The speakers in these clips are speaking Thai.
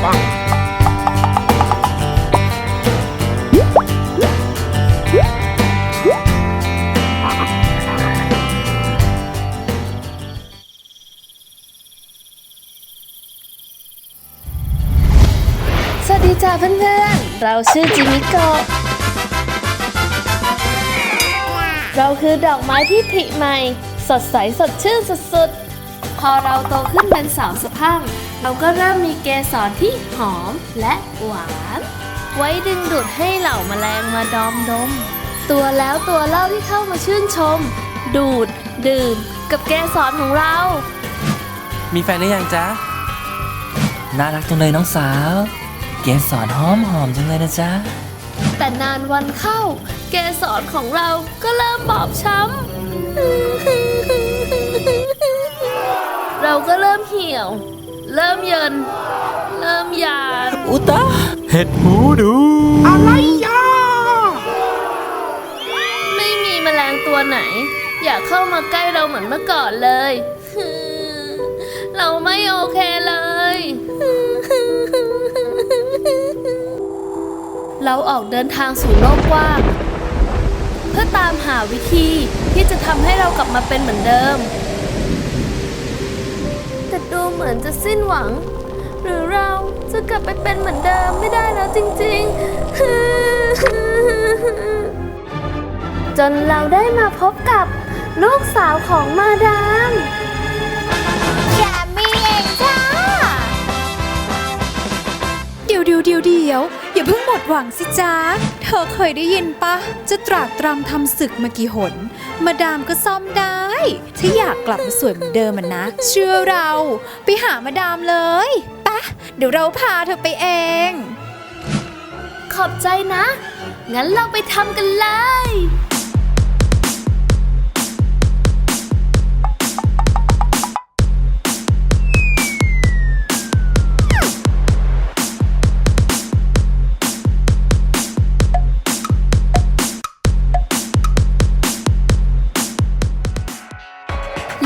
สวัสดีจ้าเพื่อนๆ เราชื่อจิมิโกะเราคือดอกไม้ที่ผลิใหม่ สดใสสดชื่นสุด พอเราโตขึ้นเป็นสาวสะพรั่งเราก็เริ่มมีเกสรที่หอมและหวาน ไว้ดึงดูดให้เหล่าแมลงมาดอมดม ตัวแล้วตัวเล่าที่เข้ามาชื่นชม ดูด ดื่ม กับเกสรของเรา มีแฟนหรือยังจ๊ะ น่ารักจังเลยน้องสาว เกสรหอมหอมจังเลยนะจ๊ะ แต่นานวันเข้า เกสรของเราก็เริ่มบอบช้ำ ราก็เริ่มเหี่ยว เริ่มเยิน เริ่มยานอุตาเห็ดหูดูไม่มีแมลงตัวไหน อยากเข้ามาใกล้เราเหมือนเมื่อก่อนเลย เราไม่โอเคเลย เราออกเดินทางสู่โลกกว้าง เพื่อตามหาวิธีที่จะทำให้เรากลับมาเป็นเหมือนเดิมแต่ดู เหมือนจะสิ้นหวัง หรือเราจะกลับไปเป็นเหมือนเดิมไม่ได้แล้วจริงๆ จนเราได้มาพบกับลูกสาวของมาดาม ดี๋ยว อย่าเพิ่งหมดหวังสิจ๊าเธอเคยได้ยินปะ จะตรากตรำทำศึกมากี่หน มาดามก็ซ่อมได้ ถ้าอยากกลับมาสวยเหมือนเดิมมันนะ เชื่อเรา ไปหามาดามเลยปะเดี๋ยวเราพาเธอไปเอง ขอบใจนะ งั้นเราไปทำกันเลย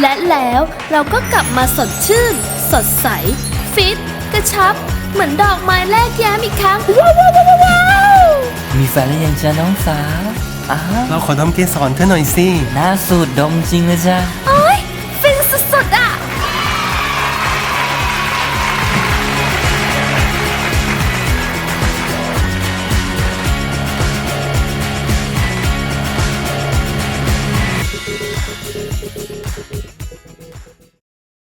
และแล้วเราก็กลับมาสดชื่น สดใส ฟิต กระชับ เหมือนดอกไม้แรกแย้มอีกครั้ง ว้าวว้าวว้าวว้าวมีแฟนหรือยังจ๊ะน้องสาวอ้าวเราขอดมเกสรเธอหน่อยสิน่าสูดดมจริงเลยจ้ะโอ้